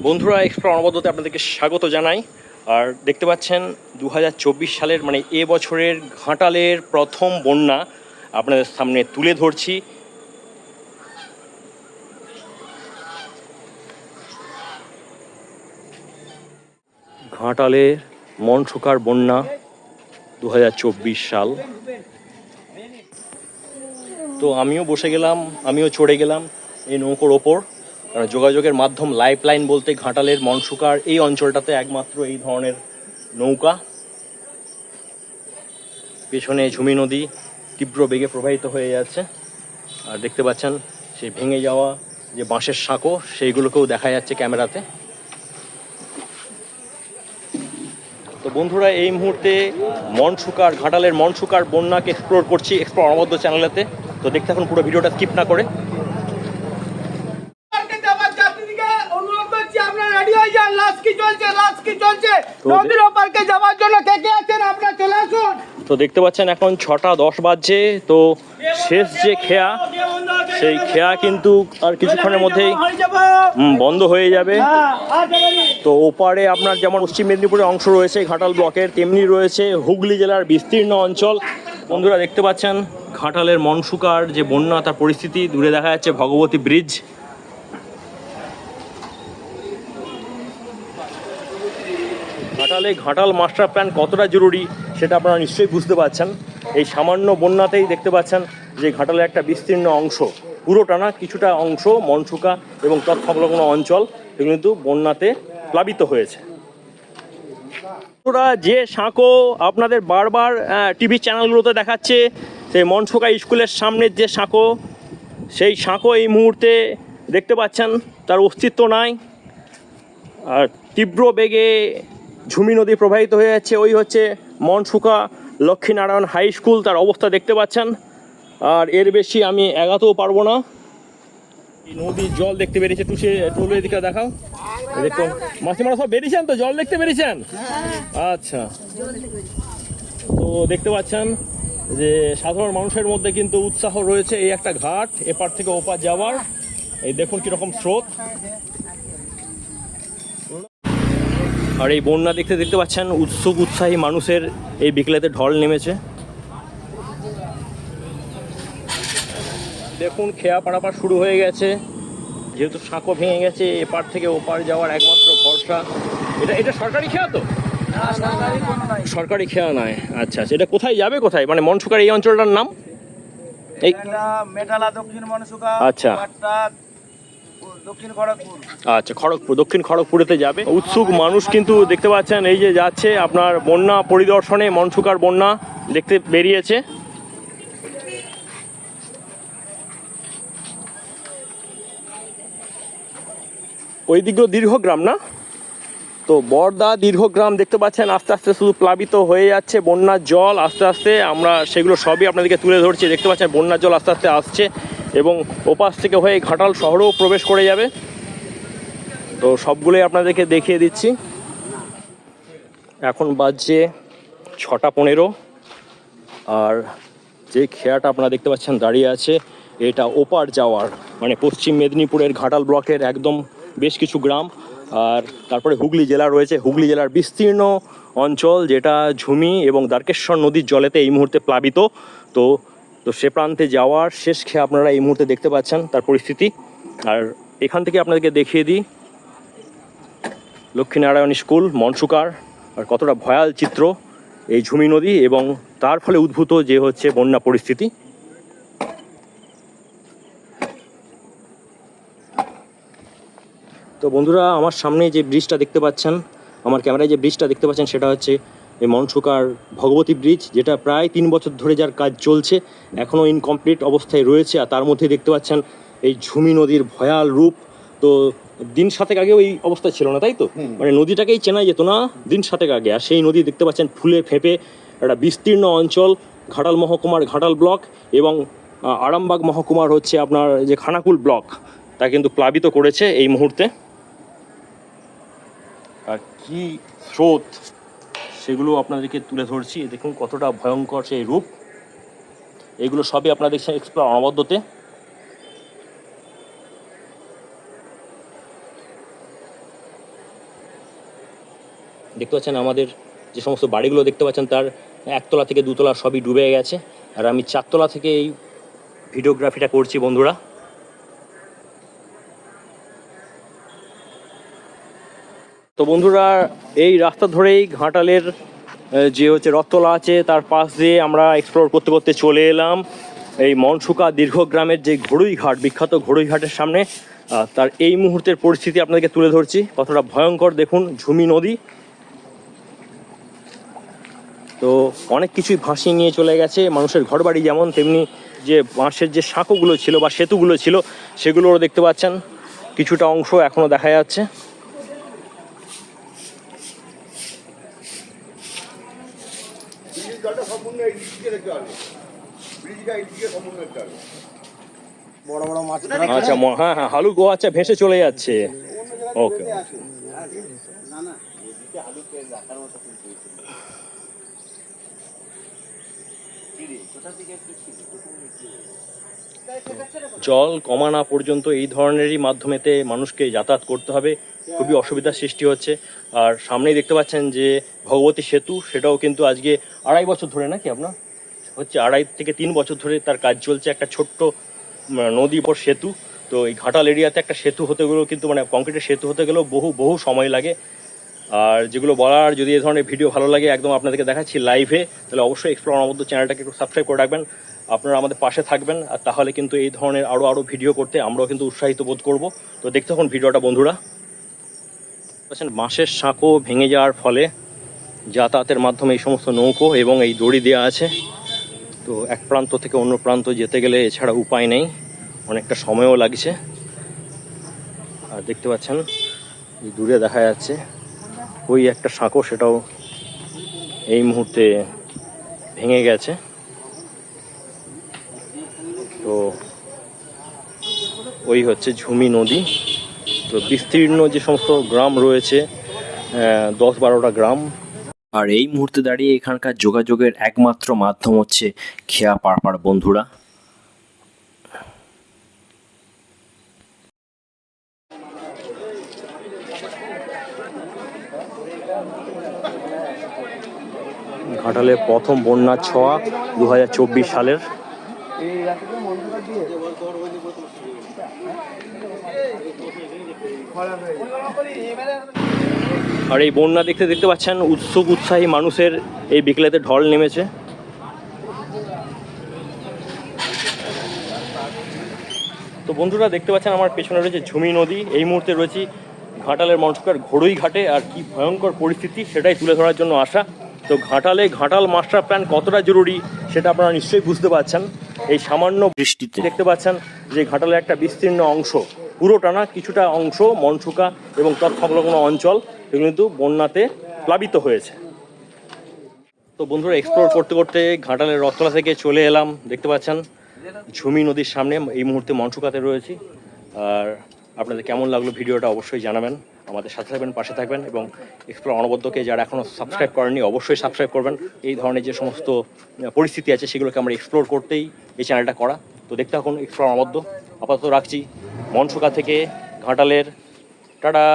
বন্ধুরা এক্সপ্লোর অনবদ্যতে আপনাদেরকে স্বাগত জানাই। আর দেখতে পাচ্ছেন দু হাজার চব্বিশ সালের মানে এ বছরের ঘাটালের প্রথম বন্যা আপনাদের সামনে তুলে ধরছি। ঘাটালের মনসুকার বন্যা দু হাজার চব্বিশ সাল। তো আমিও বসে গেলাম, আমিও চড়ে গেলাম এই নৌকোর ওপর। কারণ যোগাযোগের মাধ্যম লাইফ লাইন বলতে ঘাটালের মনসুকার, এই অঞ্চলটাতে একমাত্র এই ধরনের নৌকা। পেছনে ঝুমি নদী তীব্র বেগে প্রবাহিত হয়ে যাচ্ছে। আর দেখতে পাচ্ছেন সেই ভেঙে যাওয়া যে বাঁশের সাঁকো, সেইগুলোকেও দেখা যাচ্ছে ক্যামেরাতে। তো বন্ধুরা, এই মুহূর্তে মনসুকার, ঘাটালের মনসুকার বন্যাকে এক্সপ্লোর করছি এক্সপ্লোর অনবদ্য চ্যানেলেতে। তো দেখতে এখন পুরো ভিডিওটা স্কিপ না করে পার্কে যাবার যাত্রীদিকে অনুরোধ করছি আপনারা রেডি হয়ে যান লাশ কি চলছে লাশ কি চলছে নদীর পার্কে যাওয়ার জন্য কে কে আছেন আপনারা চলে আসুন তো দেখতে পাচ্ছেন এখন ছটা দশ বাজছে, তো শেষ যে খেয়া, সেই খেয়া কিন্তু আর কিছুক্ষণের মধ্যেই বন্ধ হয়ে যাবে। তো ওপারে আপনার যেমন পশ্চিম মেদিনীপুরের অংশ রয়েছে, ঘাটাল ব্লকের, তেমনি রয়েছে হুগলি জেলার বিস্তীর্ণ অঞ্চল। বন্ধুরা, দেখতে পাচ্ছেন, ঘাটালের মনসুকার যে বন্যা, তার পরিস্থিতি, দূরে দেখা যাচ্ছে ভগবতী ব্রিজ। ঘাটালে ঘাটাল মাস্টার প্ল্যান কতটা জরুরি? সেটা আপনারা নিশ্চয়ই বুঝতে পারছেন। এই সামান্য বন্যাতেই দেখতে পাচ্ছেন যে ঘাটালের একটা বিস্তীর্ণ অংশ পুরোটা না কিছুটা অংশ মনসুকা এবং তৎসংলগ্ন অঞ্চল, এগুলো কিন্তু বন্যাতে প্লাবিত হয়েছে। ওরা যে সাঁকো আপনাদের বারবার টিভি চ্যানেলগুলোতে দেখাচ্ছে, সেই মনসুকা স্কুলের সামনের যে সাঁকো, সেই সাঁকো এই মুহূর্তে দেখতে পাচ্ছেন, তার অস্তিত্ব নাই। আর তীব্র বেগে ঝুমি নদী প্রবাহিত হয়ে যাচ্ছে, ওই হচ্ছে মনসুকা লক্ষ্মীনারায়ণ হাই স্কুল, তার অবস্থা দেখতে পাচ্ছেন। আর এর বেশি আমি এগাতেও পারব না। নদীর জল দেখতে বেরিয়েছে তুষে টোলের দিকে দেখাও। দেখুন, মাসিমারা সব বেরিয়েছেন তো? জল দেখতে বেরিয়েছেন? আচ্ছা। তো দেখতে পাচ্ছেন যে সাধারণ মানুষের মধ্যে কিন্তু উৎসাহ রয়েছে এই একটা ঘাট, এপার থেকে ওপার যাওয়ার। এই দেখুন কীরকম স্রোত। আর এই বন্যা দেখতে দেখতে পাচ্ছেন উৎসুক উৎসাহী মানুষের এই বিকেলেতে ঢল নেমেছে। দেখুন খেয়া পাড়াপাড় শুরু হয়ে গেছে। যেহেতু সাঁকো ভেঙে গেছে এপার থেকে ওপার যাওয়ার একমাত্র ভরসা। এটা এটা সরকারি খেয়া তো? সরকারি খেয়া নয়। আচ্ছা আচ্ছা এটা কোথায় যাবে কোথায়? মানে মনসুকার এই অঞ্চলটার নাম? এই মেটালা দক্ষিণ মনসুকা আচ্ছা। আচ্ছা খড়গপুর, দক্ষিণ খড়গপুরেতে যাবে। উৎসুক মানুষ কিন্তু দেখতে পাচ্ছেন, এই যে যাচ্ছে আপনার বন্যা পরিদর্শনে মনসুকার বন্যা দেখতে বেরিয়েছে। ওই দিকেও দীর্ঘগ্রাম না? তো বর্দা দীর্ঘগ্রাম দেখতে পাচ্ছেন, আস্তে আস্তে শুধু প্লাবিত হয়ে যাচ্ছে বন্যার জল, আস্তে আস্তে আমরা সেগুলো সবই আপনাদেরকে তুলে ধরছি। দেখতে পাচ্ছেন, বন্যার জল আস্তে আস্তে আসছে। এবং ওপাশ থেকে হয়ে ঘাটাল শহরেও প্রবেশ করে যাবে। তো সবগুলোই আপনাদেরকে দেখিয়ে দিচ্ছি। এখন বাজছে ছটা পনেরো। আর যে খেয়াটা আপনারা দেখতে পাচ্ছেন দাঁড়িয়ে আছে, এটা ওপার যাওয়ার মানে পশ্চিম মেদিনীপুরের ঘাটাল ব্লকের একদম বেশ কিছু গ্রাম। আর তারপরে হুগলি জেলা রয়েছে। হুগলি জেলার বিস্তীর্ণ অঞ্চল যেটা ঝুমি এবং দ্বারকেশ্বর নদীর জলেতে এই মুহূর্তে প্লাবিত। তো তো সে প্রান্তে যাওয়ার শেষ খেয়ে আপনারা এই মুহূর্তে দেখতে পাচ্ছেন তার পরিস্থিতি। আর এখান থেকে আপনাদেরকে দেখিয়ে দিই, লক্ষ্মীনারায়ণ স্কুল, মনসুকার, আর কতটা ভয়াল চিত্র এই ঝুমি নদী এবং তার ফলে উদ্ভূত যে হচ্ছে বন্যা পরিস্থিতি। তো বন্ধুরা, আমার সামনে যে ব্রিজটা দেখতে পাচ্ছেন, আমার ক্যামেরায় যে ব্রিজটা দেখতে পাচ্ছেন, সেটা হচ্ছে এই মনসুকার ভগবতী ব্রিজ যেটা প্রায় তিন বছর ধরে যার কাজ চলছে এখনও ইনকমপ্লিট অবস্থায় রয়েছে আর তার মধ্যে দেখতে পাচ্ছেন এই ঝুমি নদীর ভয়াল রূপ। তো দিন সাতেক আগেও এই অবস্থা ছিল না তাই তো? মানে নদীটাকেই চেনা যেত না দিন সাতেক আগে। আর সেই নদী দেখতে পাচ্ছেন ফুলে ফেঁপে একটা বিস্তীর্ণ অঞ্চল ঘাটাল মহকুমার ঘাটাল ব্লক এবং আরামবাগ মহকুমার হচ্ছে আপনার যে খানাকুল ব্লক তা কিন্তু প্লাবিত করেছে এই মুহূর্তে। আর কি স্রোত! সেগুলো আপনাদেরকে তুলে ধরছি। দেখুন কতটা ভয়ঙ্কর সেই রূপ। এগুলো সবই আপনারা দেখছেন এক্সপ্লোর অনবদ্যতে। দেখতে পাচ্ছেন আমাদের যে সমস্ত বাড়িগুলো দেখতে পাচ্ছেন, তার একতলা থেকে দুতলা সবই ডুবে গেছে। আর আমি চারতলা থেকে এই ভিডিওগ্রাফিটা করছি বন্ধুরা। তো বন্ধুরা, এই রাস্তা ধরেই ঘাটালের যে হচ্ছে রথতলা আছে, তার পাশ দিয়ে আমরা এক্সপ্লোর করতে করতে চলে এলাম। এই মনসুকা দীর্ঘ গ্রামের যে ঘড়ুই ঘাট বিখ্যাত ঘড়ুই ঘাটের সামনে তার এই মুহূর্তের পরিস্থিতি আপনাদেরকে তুলে ধরছি। কতটা ভয়ঙ্কর, দেখুন, ঝুমি নদী। তো অনেক কিছুই ভাসিয়ে নিয়ে চলে গেছে। মানুষের ঘরবাড়ি যেমন, তেমনি যে বাঁশের যে সাঁকোগুলো ছিল বা সেতুগুলো ছিল সেগুলোও দেখতে পাচ্ছেন। কিছুটা অংশ এখনও দেখা যাচ্ছে। ব্রিজের জলটা সম্পূর্ণ এই দিকে দেখতে পারবে। ব্রিজটা এই দিকে সম্পূর্ণ দেখতে পারবে। বড় বড় মাছ আচ্ছা হ্যাঁ। হ্যাঁ হালু গো আচ্ছা ভেসে চলে যাচ্ছে। ওকে জল কমা না পর্যন্ত এই ধরনেরই মাধ্যমেতে মানুষকে যাতায়াত করতে হবে। খুবই অসুবিধার সৃষ্টি হচ্ছে। আর সামনেই দেখতে পাচ্ছেন যে ভগবতী সেতু, সেটাও কিন্তু আজকে আড়াই বছর ধরে নাকি আপনার? হচ্ছে আড়াই থেকে তিন বছর ধরে তার কাজ চলছে একটা ছোট্ট নদী উপর সেতু। তো এই ঘাটাল এরিয়াতে একটা সেতু হতে গেলেও কিন্তু মানে কংক্রিটের সেতু হতে গেলেও বহু বহু সময় লাগে। আর যেগুলো বলার, যদি এই ধরনের ভিডিও ভালো লাগে, একদম আপনাদেরকে দেখাচ্ছি লাইভে তাহলে অবশ্যই এক্সপ্লোর মধ্যে চ্যানেলটাকে একটু সাবস্ক্রাইব করে রাখবেন। আপনারা আমাদের পাশে থাকবেন, আর তাহলে কিন্তু এই ধরনের আরও আরও ভিডিও করতে আমরাও কিন্তু উৎসাহিত বোধ করব। তো দেখতে থাকুন ভিডিওটা, বন্ধুরা। বলছেন বাঁশের সাঁকো ভেঙে যাওয়ার ফলে যাতায়াতের মাধ্যমে এই সমস্ত নৌকো এবং এই দড়ি দেওয়া আছে। তো এক প্রান্ত থেকে অন্য প্রান্ত যেতে গেলে এছাড়া উপায় নেই, অনেকটা সময়ও লাগছে। আর দেখতে পাচ্ছেন দূরে দেখা যাচ্ছে, ওই একটা সাঁকো সেটাও এই মুহূর্তে ভেঙে গেছে। তো ওই হচ্ছে ঝুমি নদী। বিস্তীর্ণ যে সমস্ত গ্রাম রয়েছে দশ বারোটা গ্রাম। আর এই মুহূর্তে দাঁড়িয়ে এখানকার যোগাযোগের একমাত্র মাধ্যম হচ্ছে খেয়া পাড়পাড় বন্ধুরা। ঘাটালে প্রথম বন্যার ছোঁয়া দু হাজার চব্বিশ সালের এই রাস্তাতে মন্দির দিয়ে খরা হয়ে আর এই বন্যা দেখতে দেখতে পাচ্ছেন, উৎসুক, উৎসাহী মানুষের এই বিকেলেতে ঢল নেমেছে। তো বন্ধুরা, দেখতে পাচ্ছেন আমার পেছনে রয়েছে ঝুমি নদী। এই মুহূর্তে রয়েছি ঘাটালের মনসুকার ঘড়ুই ঘাটে, আর কি ভয়ঙ্কর পরিস্থিতি, সেটাই তুলে ধরার জন্য আসা তো ঘাটালে ঘাটাল মাস্টার প্ল্যান কতটা জরুরি, সেটা আপনারা নিশ্চয়ই বুঝতে পারছেন। এই সামান্য বৃষ্টিতে দেখতে পাচ্ছেন যে ঘাটালের একটা বিস্তীর্ণ অংশ পুরোটা না কিছুটা অংশ, মনসুকা এবং তৎসংলগ্ন অঞ্চল সেগুলো কিন্তু বন্যাতে প্লাবিত হয়েছে। তো বন্ধুরা এক্সপ্লোর করতে করতে ঘাটালের রথতলা থেকে চলে এলাম, দেখতে পাচ্ছেন? ঝুমি নদীর সামনে এই মুহূর্তে মনসুকাতে রয়েছি। আর আপনাদের কেমন লাগল ভিডিওটা অবশ্যই জানাবেন। আমাদের সাথে থাকবেন, পাশে থাকবেন এবং এক্সপ্লোর অনবদ্যকে যারা এখনও সাবস্ক্রাইব করেননি, অবশ্যই সাবস্ক্রাইব করবেন। এই ধরনের যে সমস্ত পরিস্থিতি আছে, সেগুলোকে আমরা এক্সপ্লোর করতেই এই চ্যানেলটা করা। তো দেখতে থাকুন এক্সপ্লোর অনবদ্য। আপাতত রাখছি। মনসুকা থেকে ঘাটালের টাটা